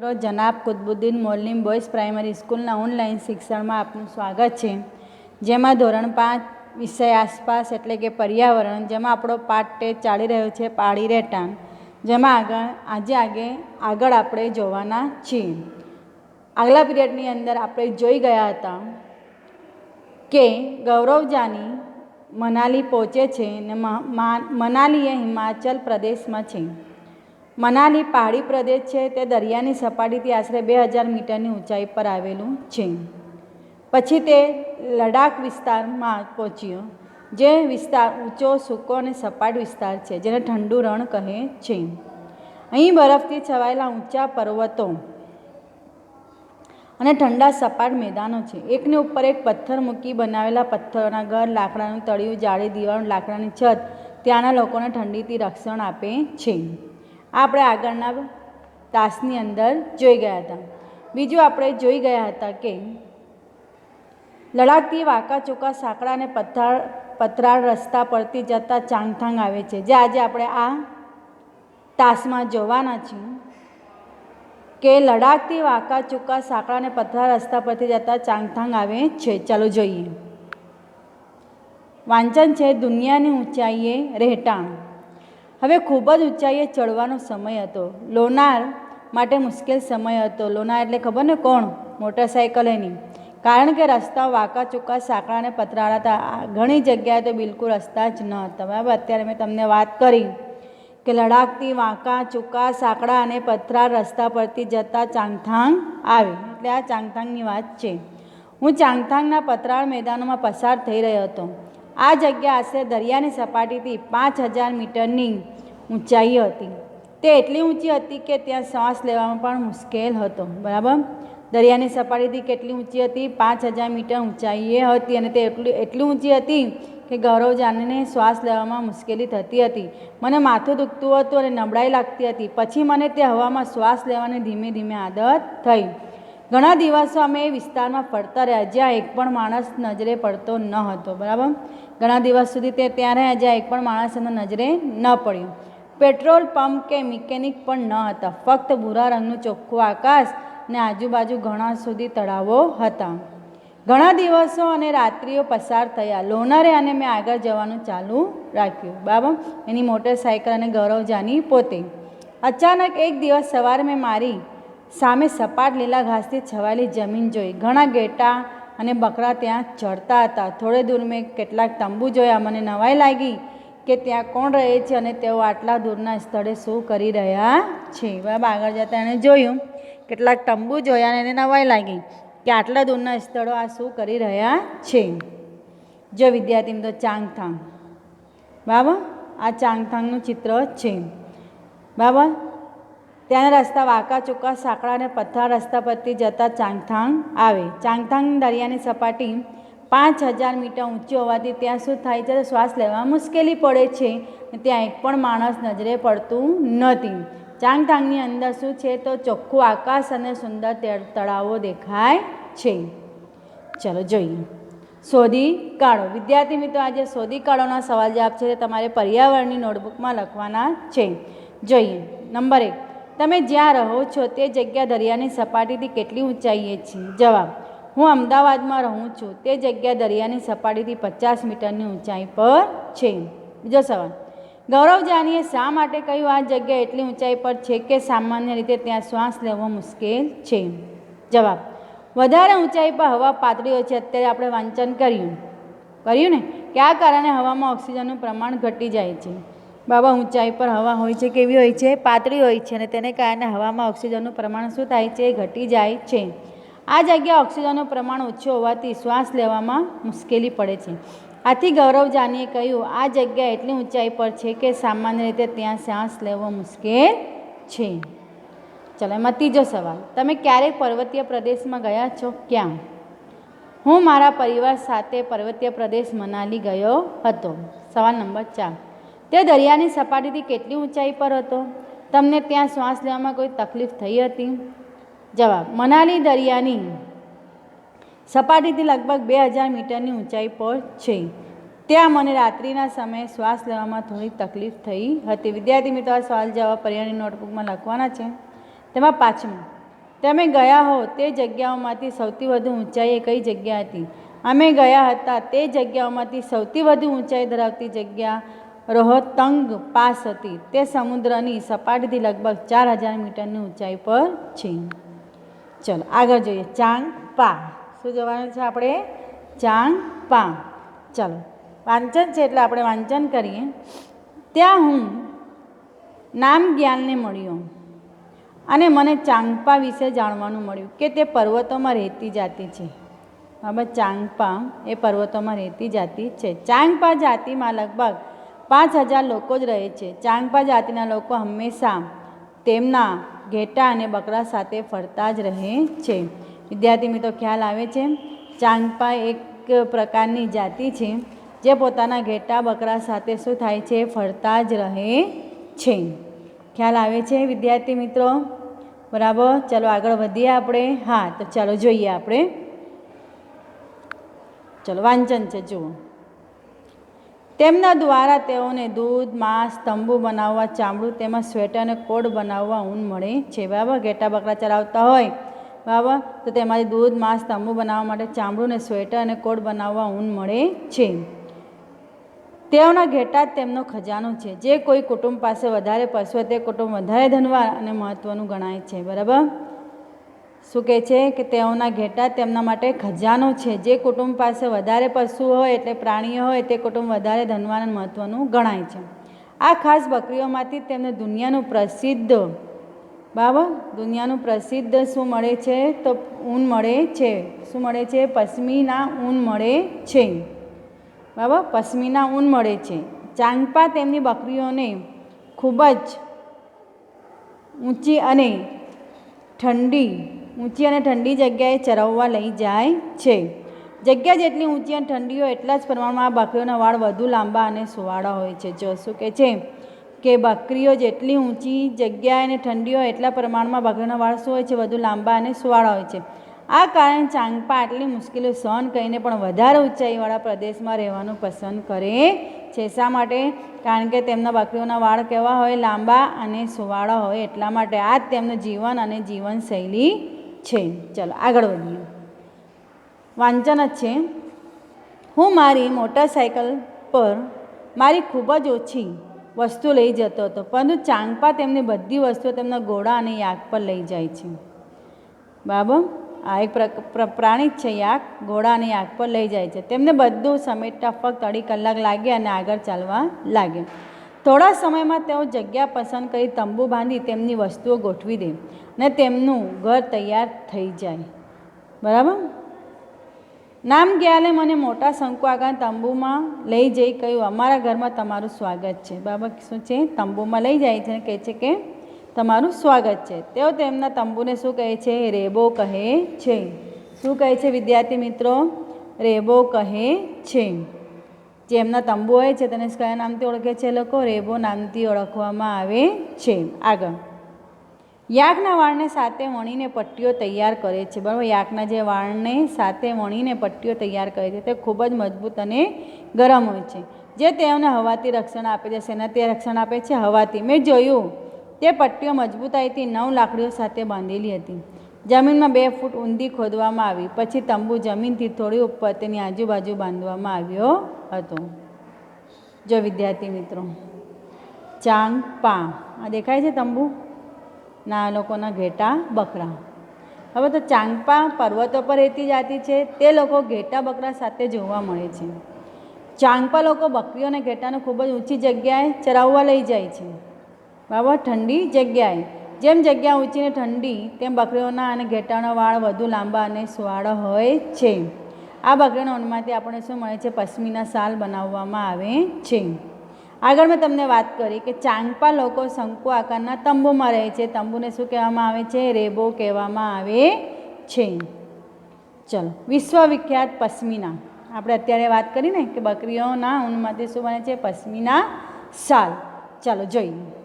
મિત્રો, જનાબ Qutbuddin Molim boys primary સ્કૂલના ઓનલાઈન શિક્ષણમાં આપનું સ્વાગત છે. જેમાં ધોરણ પાંચ વિષય આસપાસ એટલે કે પર્યાવરણ, જેમાં આપણો પાઠ ટેસ્ટ ચાલી રહ્યો છે પાડી રહેઠાણ. જેમાં આગળ, આજે આગે, આગળ આપણે જોવાના છીએ. આગલા પીરિયડની અંદર આપણે જોઈ ગયા હતા કે ગૌરવ જાની મનાલી પહોંચે છે ને મનાલી એ હિમાચલ પ્રદેશમાં છે. મનાલી પહાડી પ્રદેશ છે, તે દરિયાની સપાટીથી આશરે બે હજાર મીટરની ઊંચાઈ પર આવેલું છે. પછી તે લડાખ વિસ્તારમાં પહોંચ્યો, જે વિસ્તાર ઊંચો, સૂકો અને સપાટ વિસ્તાર છે, જેને ઠંડુ રણ કહે છે. અહીં બરફથી છવાયેલા ઊંચા પર્વતો અને ઠંડા સપાટ મેદાનો છે. એકને ઉપર એક પથ્થર મૂકી બનાવેલા પથ્થરોના ઘર, લાકડાનું તળિયું, જાળી દિવાળ લાકડાની છત, ત્યાંના લોકોને ઠંડીથી રક્ષણ આપે છે. આપણે આગળના તાસની અંદર જોઈ ગયા હતા. બીજું આપણે જોઈ ગયા હતા કે લડાકથી વાંકા ચૂકા સાંકડા અને પથ્થર પથરાળ રસ્તા પરથી જતા ચાંગથાંગ આવે છે. જે આજે આપણે આ તાસમાં જોવાના છીએ કે લડાકથી વાંકા ચૂકા સાંકડા અને પથરા રસ્તા પરથી જતા ચાંગથાંગ આવે છે. ચાલો જોઈએ. વાંચન છે, દુનિયાની ઊંચાઈએ રહેટાણ હવે ખૂબ જ ઊંચાઈએ ચડવાનો સમય હતો. લોનાર માટે મુશ્કેલ સમય હતો. લોનાર એટલે ખબર ને કોણ? મોટરસાયકલ એની. કારણ કે રસ્તા વાંકા ચૂકા સાંકડા અને પથરાળા હતા. ઘણી જગ્યાએ તો બિલકુલ રસ્તા જ ન હતા. બરાબર? અત્યારે મેં તમને વાત કરી કે લડાખથી વાંકા ચૂકા સાંકડા અને પથરાળ રસ્તા પરથી જતા ચાંગથાંગ આવે. એટલે આ ચાંગથાંગની વાત છે. હું ચાંગથાંગના પથરાળ મેદાનોમાં પસાર થઈ રહ્યો હતો. આ જગ્યા આશરે દરિયાની સપાટીથી પાંચ હજાર મીટરની ઊંચાઈ હતી. તે એટલી ઊંચી હતી કે ત્યાં શ્વાસ લેવામાં પણ મુશ્કેલ હતો, બરાબર? દરિયાની સપાટીથી કેટલી ઊંચી હતી? પાંચ હજાર મીટર ઊંચાઈએ હતી અને તે એટલી એટલી ઊંચી હતી કે ગૌરવ જાનીને શ્વાસ લેવામાં મુશ્કેલી થતી હતી. મને માથું દુખતું હતું અને નબળાઈ લાગતી હતી. પછી મને તે હવામાં શ્વાસ લેવાની ધીમે ધીમે આદત થઈ. ઘણા દિવસો અમે એ વિસ્તારમાં ફરતા રહ્યા, જ્યાં એક પણ માણસ નજરે પડતો ન હતો, બરાબર? ઘણા દિવસ સુધી તે ત્યાં રહ્યા જ્યાં એક પણ માણસ એના નજરે ન પડ્યો. પેટ્રોલ પંપ કે મિકેનિક પણ ન હતા, ફક્ત ભૂરા રંગનું ચોખ્ખું આકાશ ને આજુબાજુ ઘણા સુધી તળાવો હતા. ઘણા દિવસો અને રાત્રિઓ પસાર થયા. લોનરે અને મેં આગળ જવાનું ચાલુ રાખ્યું, બરાબર? એની મોટરસાયકલ અને ગૌરવ જાની પોતે. અચાનક એક દિવસ સવારે મેં મારી સામે સપાટ લીલા ઘાસથી છવાયેલી જમીન જોઈ. ઘણા ગેટા અને બકરા ત્યાં ચડતા હતા. થોડે દૂર મેં કેટલાક તંબુ જોયા. મને નવાઈ લાગી કે ત્યાં કોણ રહે છે અને તેઓ આટલા દૂરના સ્થળે શું કરી રહ્યા છે. બરાબર આગળ જતાં એણે જોયું. કેટલાક તંબુ જોયા અને એને નવાઈ લાગી કે આટલા દૂરના સ્થળો આ શું કરી રહ્યા છે. જો વિદ્યાર્થી તો ચાંગથાંગ. બરાબર આ ચાંગથાંગનું ચિત્ર છે. બરાબર ત્યાંના રસ્તા વાંકા ચૂકા સાંકડા અને પથ્થર રસ્તા પરથી જતા ચાંગથાંગ આવે. ચાંગથાંગ દરિયાની સપાટી પાંચ હજાર મીટર ઊંચી હોવાથી ત્યાં શું થાય છે? શ્વાસ લેવા મુશ્કેલી પડે છે. ત્યાં એક પણ માણસ નજરે પડતું નથી. ચાંગથાંગની અંદર શું છે? તો ચોખ્ખું આકાશ અને સુંદર તળાવો દેખાય છે. ચલો જોઈએ. શોધી કાઢો. વિદ્યાર્થી મિત્રો, આજે શોધી કાઢોના સવાલ જવાબ છે. તે તમારે પર્યાવરણની નોટબુકમાં લખવાના છે. જોઈએ. નંબર એક. તમે જ્યાં રહો છો તે જગ્યા દરિયાની સપાટીથી કેટલી ઊંચાઈએ છે? જવાબ, હું અમદાવાદમાં રહું છું. તે જગ્યા દરિયાની સપાટીથી પચાસ મીટરની ઊંચાઈ પર છે. બીજો સવાલ, ગૌરવ જાનીએ શા માટે કહ્યું આ જગ્યા એટલી ઊંચાઈ પર છે કે સામાન્ય રીતે ત્યાં શ્વાસ લેવો મુશ્કેલ છે? જવાબ, વધારે ઊંચાઈ પર હવા પાતળી હોય છે. અત્યારે આપણે વાંચન કર્યું. કર્યું ને? કે કારણે હવામાં ઓક્સિજનનું પ્રમાણ ઘટી જાય છે. બાબા, ઊંચાઈ પર હવા હોય છે, કેવી હોય છે? પાતળી હોય છે અને તેને કારણે હવામાં ઓક્સિજનનું પ્રમાણ શું થાય છે? ઘટી જાય છે. આ જગ્યા ઓક્સિજનનું પ્રમાણ ઓછું હોવાથી શ્વાસ લેવામાં મુશ્કેલી પડે છે. આથી ગૌરવ જાનીએ કહ્યું, આ જગ્યા એટલી ઊંચાઈ પર છે કે સામાન્ય રીતે ત્યાં શ્વાસ લેવો મુશ્કેલ છે. ચલો, એમાં ત્રીજો સવાલ. તમે ક્યારેક પર્વતીય પ્રદેશમાં ગયા છો? ક્યાં? હું મારા પરિવાર સાથે પર્વતીય પ્રદેશ મનાલી ગયો હતો. સવાલ નંબર ચાર. તે દરિયાની સપાટીથી કેટલી ઊંચાઈ પર હતો? તમને ત્યાં શ્વાસ લેવામાં કોઈ તકલીફ થઈ હતી? જવાબ, મનાલી દરિયાની સપાટીથી લગભગ બે હજાર મીટરની ઊંચાઈ પર છે. ત્યાં મને રાત્રિના સમયે શ્વાસ લેવામાં થોડી તકલીફ થઈ હતી. વિદ્યાર્થી મિત્રો, આ સવાલ જવાબ પર્યાની નોટબુકમાં લખવાના છે. તેમાં પાંચમું, તમે ગયા હો તે જગ્યાઓમાંથી સૌથી વધુ ઊંચાઈ એ કઈ જગ્યા હતી? અમે ગયા હતા તે જગ્યાઓમાંથી સૌથી વધુ ઊંચાઈ ધરાવતી જગ્યા રોહતંગ પાસ હતી. તે સમુદ્રની સપાટીથી લગભગ ચાર હજાર મીટરની ઊંચાઈ પર છે. ચલો, આગળ જોઈએ. ચાંગ પા શું જવાનું છે આપણે? ચાંગ પા ચલો, વાંચન છે એટલે આપણે વાંચન કરીએ. ત્યાં હું નામ જ્ઞાનને મળ્યો અને મને ચાંગપા વિશે જાણવાનું મળ્યું કે તે પર્વતોમાં રહેતી જાતિ છે. બરાબર ચાંગપા એ પર્વતોમાં રહેતી જાતિ છે. ચાંગપા જાતિમાં લગભગ પાંચ હજાર લોકો જ રહે છે. ચાંગપા જાતિના લોકો હંમેશા તેમના ઘેટા અને બકરા સાથે ફરતા જ રહે છે. વિદ્યાર્થી મિત્રો, ખ્યાલ આવે છે? ચાંગપા એક પ્રકારની જાતિ છે જે પોતાના ઘેટા, બકરા સાથે શું થાય છે? ફરતા જ રહે છે. ખ્યાલ આવે છે વિદ્યાર્થી મિત્રો? બરાબર? ચાલો આગળ વધીએ આપણે. હા, તો ચાલો જોઈએ આપણે. ચલો, વાંચન છે, જુઓ. તેમના દ્વારા તેઓને દૂધ, માંસ, તંબુ બનાવવા, ચામડું તેમાં સ્વેટર અને કોડ બનાવવા ઊન મળે છે. બરાબર ઘેટા બકરા ચરાવતા હોય. બરાબર તો તેમાંથી દૂધ, માંસ, તંબુ બનાવવા માટે ચામડું ને સ્વેટર અને કોડ બનાવવા ઊન મળે છે. તેઓના ઘેટા જ તેમનો ખજાનો છે. જે કોઈ કુટુંબ પાસે વધારે પશુ તે કુટુંબ વધારે ધનવાન અને મહત્ત્વનું ગણાય છે. બરાબર? શું કહે છે કે તેઓના ઘેટા તેમના માટે ખજાનો છે. જે કુટુંબ પાસે વધારે પશુ હોય એટલે પ્રાણીઓ હોય તે કુટુંબ વધારે ધનવાન મહત્ત્વનું ગણાય છે. આ ખાસ બકરીઓમાંથી તેમને દુનિયાનું પ્રસિદ્ધ, બાબા, દુનિયાનું પ્રસિદ્ધ શું મળે છે? તો ઊન મળે છે. શું મળે છે? પશ્મિના ઊન મળે છે. બાબા, પશ્મિના ઊન મળે છે. ચાંગપા તેમની બકરીઓને ખૂબ જ ઊંચી અને ઠંડી ઊંચી અને ઠંડી જગ્યાએ ચરવવા લઈ જાય છે. જગ્યા જેટલી ઊંચી અને ઠંડી હોય એટલા જ પ્રમાણમાં બકરીઓના વાળ વધુ લાંબા અને સુવાળા હોય છે. જો શું કહે છે કે બકરીઓ જેટલી ઊંચી જગ્યાએ અને ઠંડી હોય એટલા પ્રમાણમાં બકરીઓના વાળ શું હોય છે? વધુ લાંબા અને સુવાળા હોય છે. આ કારણે ચાંગપા આટલી મુશ્કેલીઓ સહન કરીને પણ વધારે ઊંચાઈવાળા પ્રદેશમાં રહેવાનું પસંદ કરે છે. શા માટે? કારણ કે તેમના બકરીઓના વાળ કેવા હોય? લાંબા અને સુવાળા હોય એટલા માટે આ જ તેમનું જીવન અને જીવનશૈલી છે. ચલો, આગળ વધીએ. વાંચન જ છે. હું મારી મોટરસાયકલ પર મારી ખૂબ જ ઓછી વસ્તુ લઈ જતો હતો, પરંતુ ચાંગપા તેમની બધી વસ્તુઓ તેમના ઘોડા અને યાક પર લઈ જાય છે. બરાબર આ એક પ્રાણી જ છે યાક ઘોડા અને યાક પર લઈ જાય છે. તેમને બધું સમેટતા ફક્ત અઢી કલાક લાગે અને આગળ ચાલવા લાગે થોડા સમયમાં તેઓ જગ્યા પસંદ કરી તંબુ બાંધી તેમની વસ્તુઓ ગોઠવી દે અને તેમનું ઘર તૈયાર થઈ જાય. બરાબર? નામ ગયાલે મને મોટા શંકુ આગળ તંબુમાં લઈ જઈ કહ્યું, અમારા ઘરમાં તમારું સ્વાગત છે. બરાબર? શું છે? તંબુમાં લઈ જાય છે અને કહે છે કે, તમારું સ્વાગત છે. તેઓ તેમના તંબુને શું કહે છે? રેબો કહે છે. શું કહે છે વિદ્યાર્થી મિત્રો? રેબો કહે છે. જે એમના તંબુ હોય છે, તેને કયા નામથી ઓળખે છે લોકો, રેબો નામથી ઓળખવામાં આવે છે. આગળ. યાકના વાળને સાથે વણીને પટ્ટીઓ તૈયાર કરે છે. બરાબર યાકના જે વાળને સાથે વણીને પટ્ટીઓ તૈયાર કરે છે, તે ખૂબ જ મજબૂત અને ગરમ હોય છે. જે તેઓને હવાથી રક્ષણ આપે છે, શેનાથી રક્ષણ આપે છે? હવાથી. મેં જોયું, તે પટ્ટીઓ મજબૂતાઈથી નવ લાકડીઓ સાથે બાંધેલી હતી. જમીનમાં બે ફૂટ ઊંધી ખોદવામાં આવી. પછી તંબુ જમીનથી થોડી ઉપર તેની આજુબાજુ બાંધવામાં આવ્યો હતો. જો વિદ્યાર્થી મિત્રો, ચાંગ પા આ દેખાય છે તંબુ? ના લોકોના ઘેટા બકરા. હવે તો ચાંગપા પર્વતો પર રહેતી જાતિ છે. તે લોકો ઘેટા બકરા સાથે જોવા મળે છે. ચાંગપા લોકો બકરીઓ અને ઘેટાને ખૂબ જ ઊંચી જગ્યાએ ચરાવવા લઈ જાય છે. બરાબર ઠંડી જગ્યાએ જેમ જગ્યા ઊંચી ને ઠંડી, તેમ બકરીઓના અને ઘેટાના વાળ વધુ લાંબા અને સુવાળા હોય છે. આ બકરીના ઊનમાંથી આપણને શું મળે છે? પશ્મિના શાલ બનાવવામાં આવે છે. આગળ મેં તમને વાત કરી કે ચાંગપા લોકો શંકુ આકારના તંબુમાં રહે છે. તંબુને શું કહેવામાં આવે છે? રેબો કહેવામાં આવે છે. ચલો, વિશ્વવિખ્યાત પશ્મિના. આપણે અત્યારે વાત કરી ને કે બકરીઓના ઊનમાંથી શું બને છે? પશ્મિના શાલ ચાલો, જોઈએ.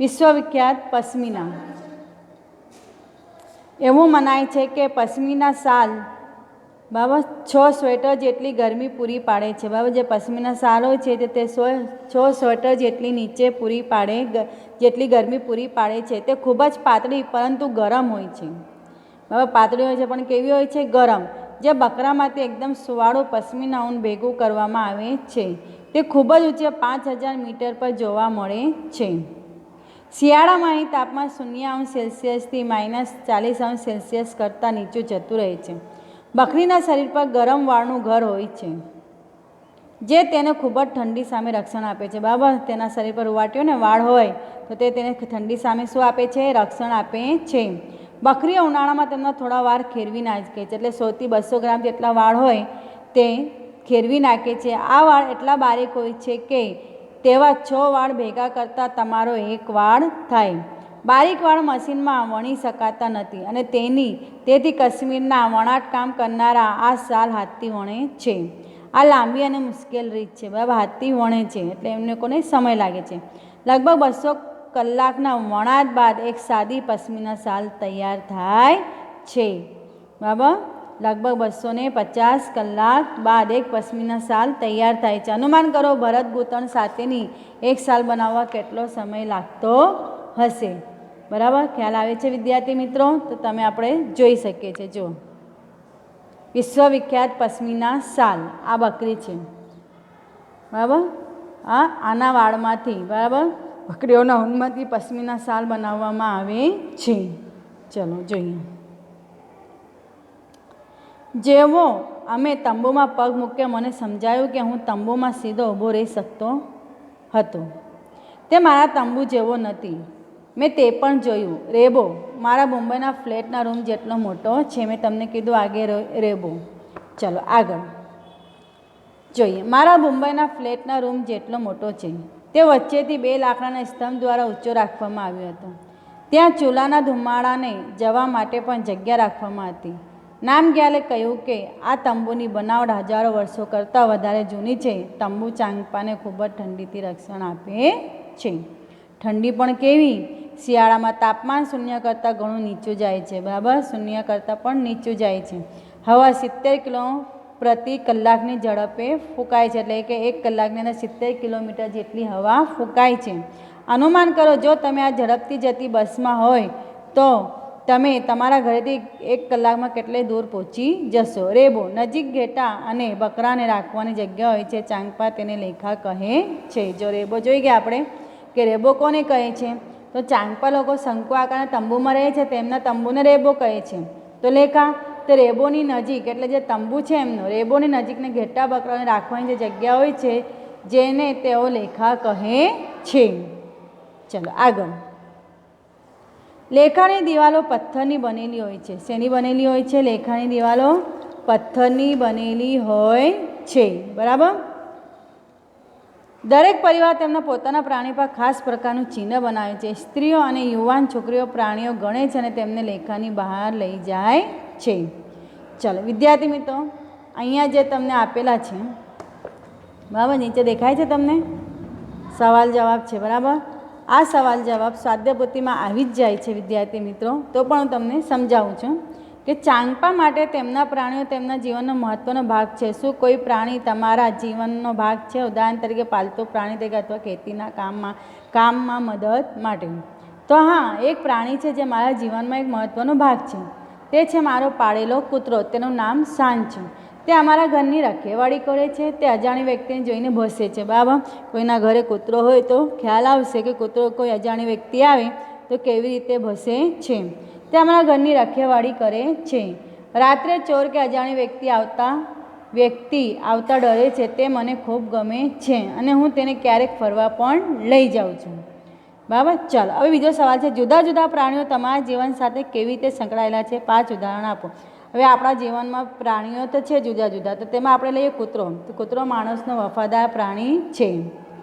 વિશ્વવિખ્યાત પશ્મિના. એવું મનાય છે કે પશ્મિના શાલ બાબા છ સ્વેટર જેટલી ગરમી પૂરી પાડે છે. બાબા જે પશ્મિના સાલ હોય છે તે છ સ્વેટર જેટલી નીચે પૂરી પાડે જેટલી ગરમી પૂરી પાડે છે તે ખૂબ જ પાતળી પરંતુ ગરમ હોય છે. બાબા પાતળી હોય છે પણ કેવી હોય છે? ગરમ. જે બકરામાંથી એકદમ સુવાળું પશ્મિના ઊન ભેગું કરવામાં આવે છે. તે ખૂબ જ ઊંચે પાંચ હજાર મીટર પર જોવા મળે છે. શિયાળામાં અહીં તાપમાન શૂન્ય અંશ સેલ્સિયસથી માઇનસ ચાલીસ અંશ સેલ્સિયસ કરતાં નીચું જતું રહે છે. બકરીના શરીર પર ગરમ વાળનું ઘર હોય છે, જે તેને ખૂબ જ ઠંડી સામે રક્ષણ આપે છે. બરાબર તેના શરીર પર ઉવાટ્યો ને વાળ હોય, તો તે તેને ઠંડી સામે શું આપે છે? રક્ષણ આપે છે. બકરીઓ ઉનાળામાં તેમના થોડા વાર ખેરવી નાખે છે, એટલે સોથી બસો ગ્રામ જેટલા વાળ હોય તે ખેરવી નાખે છે. આ વાળ એટલા બારીક હોય છે કે તેવા છ વાળ ભેગા કરતાં તમારો એક વાળ થાય. બારીક વાળ મશીનમાં વણી શકાતા નથી અને તેની, તેથી કાશ્મીરના વણાટ કામ કરનારા આ સાલ હાથથી વણે છે. આ લાંબી અને મુશ્કેલ રીત છે. બરાબર, હાથથી વણે છે, એટલે એમને કોને સમય લાગે છે. લગભગ બસો કલાકના વણાટ બાદ એક સાદી પશ્મિના સાલ તૈયાર થાય છે. બરાબર? લગભગ બસો ને પચાસ કલાક બાદ એક પશ્મિના સાલ તૈયાર થાય છે. અનુમાન કરો, ભરત ગૂંથણ સાથેની એક સાલ બનાવવા કેટલો સમય લાગતો હશે? બરાબર? ખ્યાલ આવે છે વિદ્યાર્થી મિત્રો? તો તમે આપણે જોઈ શકીએ છીએ. જો વિશ્વવિખ્યાત પશ્મિના સાલ. આ બકરી છે. બરાબર? આ આના વાળમાંથી, બરાબર? બકરીઓના ઊનમાંથી પશ્મિના સાલ બનાવવામાં આવે છે. ચલો, જોઈએ. જેવો અમે તંબુમાં પગ મૂક્યો, મને સમજાયું કે હું તંબુમાં સીધો ઊભો રહી શકતો હતો. તે મારા તંબુ જેવો નથી. મેં તે પણ જોયું. રેબો, મારા મુંબઈના ફ્લેટના રૂમ જેટલો મોટો છે, મેં તમને કીધું આગે રેબો. ચલો, આગળ. જોઈએ, મારા મુંબઈના ફ્લેટના રૂમ જેટલો મોટો છે. તે વચ્ચેથી બે લાકડાના સ્તંભ દ્વારા ઊંચો રાખવામાં આવ્યો હતો. ત્યાં ચૂલાના ધુમાડાને જવા માટે પણ જગ્યા રાખવામાં હતી. નામગ્યાલે કહ્યું કે, આ તંબુની બનાવટ હજારો વર્ષો કરતાં વધારે જૂની છે. તંબુ ચાંગપાને ખૂબ જ ઠંડીથી રક્ષણ આપે છે. ઠંડી પણ કેવી? શિયાળામાં તાપમાન શૂન્ય કરતાં ઘણું નીચું જાય છે, બરાબર? શૂન્ય કરતાં પણ નીચું જાય છે. હવા સિત્તેર કિલો પ્રતિ કલાકની ઝડપે ફૂંકાય છે, એટલે કે એક કલાકની અંદર સિત્તેર કિલોમીટર જેટલી હવા ફૂંકાય છે. અનુમાન કરો, જો તમે આ ઝડપથી જતી બસમાં હોય, તો તમે તમારા ઘરેથી એક કલાકમાં કેટલે દૂર પહોંચી જશો. રેબો, નજીક ઘેટા અને બકરાને રાખવાની જગ્યા હોય છે ચાંગપા તેને લેખા કહે છે. જો રેબો જોઈ ગયા આપણે કે રેબો કોને કહે છે, તો ચાંગપા લોકો શંકુ આકારના તંબુમાં રહે છે, તેમના તંબુને રેબો કહે છે. તો લેખા, તો રેબોની નજીક, એટલે જે તંબુ છે એમનો, રેબોની નજીકને ઘેટા બકરાને રાખવાની જે જગ્યા હોય છે, જેને તેઓ લેખા કહે છે. ચલો આગળ. લેખાની દિવાલો પથ્થરની બનેલી હોય છે. શેની બનેલી હોય છે? લેખાની દિવાલો પથ્થરની બનેલી હોય છે. બરાબર? દરેક પરિવાર તેમના પોતાના પ્રાણી પર ખાસ પ્રકારનું ચિહ્ન બનાવે છે. સ્ત્રીઓ અને યુવાન છોકરીઓ પ્રાણીઓ ગણે છે અને તેમને લેખાની બહાર લઈ જાય છે. ચાલો, વિદ્યાર્થી મિત્રો, અહીંયા જે તમને આપેલા છે, બરાબર, નીચે દેખાય છે તમને? સવાલ જવાબ છે, બરાબર? આ સવાલ જવાબ સ્વાધ્યાયપોથીમાં આવી જ જાય છે, વિદ્યાર્થી મિત્રો. તો પણ હું તમને સમજાવું છું કે ચાંગપા માટે તેમના પ્રાણીઓ તેમના જીવનનો મહત્ત્વનો ભાગ છે. શું કોઈ પ્રાણી તમારા જીવનનો ભાગ છે? ઉદાહરણ તરીકે પાલતુ પ્રાણી તરીકે અથવા ખેતીના કામમાં કામમાં મદદ માટે. તો હા, એક પ્રાણી છે જે મારા જીવનમાં એક મહત્ત્વનો ભાગ છે. તે છે મારો પાળેલો કૂતરો. તેનું નામ શાન છે. તે અમારા ઘરની રખેવાળી કરે છે. તે અજાણી વ્યક્તિને જોઈને ભસે છે. બાબા, કોઈના ઘરે કૂતરો હોય તો ખ્યાલ આવશે કે કૂતરો કોઈ અજાણી વ્યક્તિ આવે તો કેવી રીતે ભસે છે. તે અમારા ઘરની રખેવાળી કરે છે. રાત્રે ચોર કે અજાણી વ્યક્તિ આવતા વ્યક્તિ આવતા ડરે છે તે મને ખૂબ ગમે છે અને હું તેને ક્યારેક ફરવા પણ લઈ જાઉં છું. બરાબર ચાલો, હવે બીજો સવાલ છે. જુદા જુદા પ્રાણીઓ તમારા જીવન સાથે કેવી રીતે સંકળાયેલા છે? પાંચ ઉદાહરણ આપો. હવે આપણા જીવનમાં પ્રાણીઓ તો છે જુદા જુદા, તો તેમાં આપણે લઈએ કૂતરો. તો કૂતરો માણસનો વફાદાર પ્રાણી છે.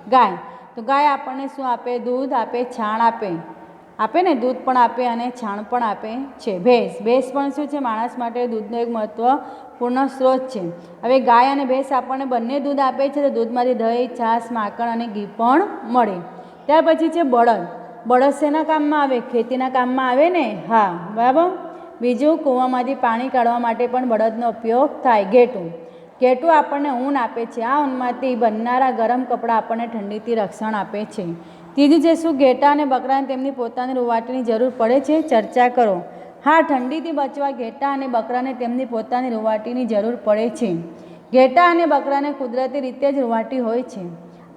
ગાય. તો ગાય આપણને શું આપે? દૂધ આપે, છાણ આપે. આપે ને? દૂધ પણ આપે અને છાણ પણ આપે છે. ભેંસ. ભેંસ પણ શું છે? માણસ માટે દૂધનો એક મહત્ત્વપૂર્ણ સ્ત્રોત છે. હવે ગાય અને ભેંસ આપણને બંને દૂધ આપે છે, તો દૂધમાંથી દહીં, છાશ, માખણ અને ઘી પણ મળે. ત્યાર પછી છે બળદ. બળદ શેના કામમાં આવે? ખેતીના કામમાં આવે ને? હા. બરાબર? બીજું કૂવામાંથી પાણી કાઢવા માટે પણ બળદનો ઉપયોગ થાય. ઘેટું. ઘેટું આપણને ઊન આપે છે. આ ઊનમાંથી બનનારા ગરમ કપડાં આપણને ઠંડીથી રક્ષણ આપે છે. ત્રીજું છે શું ઘેટા અને બકરાને તેમની પોતાની રૂવાટીની જરૂર પડે છે? ચર્ચા કરો. હા, ઠંડીથી બચવા ઘેટા અને બકરાને તેમની પોતાની રૂવાટીની જરૂર પડે છે. ઘેટા અને બકરાને કુદરતી રીતે જ રૂવાટી હોય છે.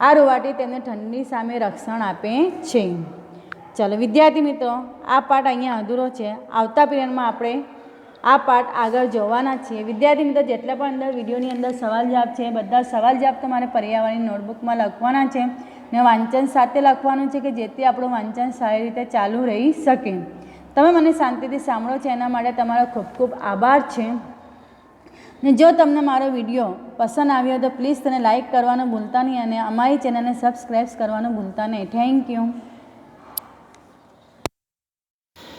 આ રૂવાટી તેમને ઠંડી સામે રક્ષણ આપે છે. ચાલો, વિદ્યાર્થી મિત્રો, આ પાઠ અહીંયા અધૂરો છે. આવતા પીરિયડમાં આપણે આ પાઠ આગળ જોવાના છીએ. વિદ્યાર્થી મિત્રો, જેટલા પણ અંદર વિડીયોની અંદર સવાલ જવાબ છે, બધા સવાલ જવાબ તમારે પર્યાવરણની નોટબુકમાં લખવાના છે ને વાંચન સાથે લખવાનું છે કે જેથી આપણું વાંચન સારી રીતે ચાલુ રહી શકે. તમે મને શાંતિથી સાંભળો છો, એના માટે તમારો ખૂબ ખૂબ આભાર છે. ને જો તમને મારો વીડિયો પસંદ આવ્યો તો પ્લીઝ તેને લાઇક કરવાનું ભૂલતા નહીં અને અમારી ચેનલને સબસ્ક્રાઈબ કરવાનું ભૂલતા નહીં. Thank you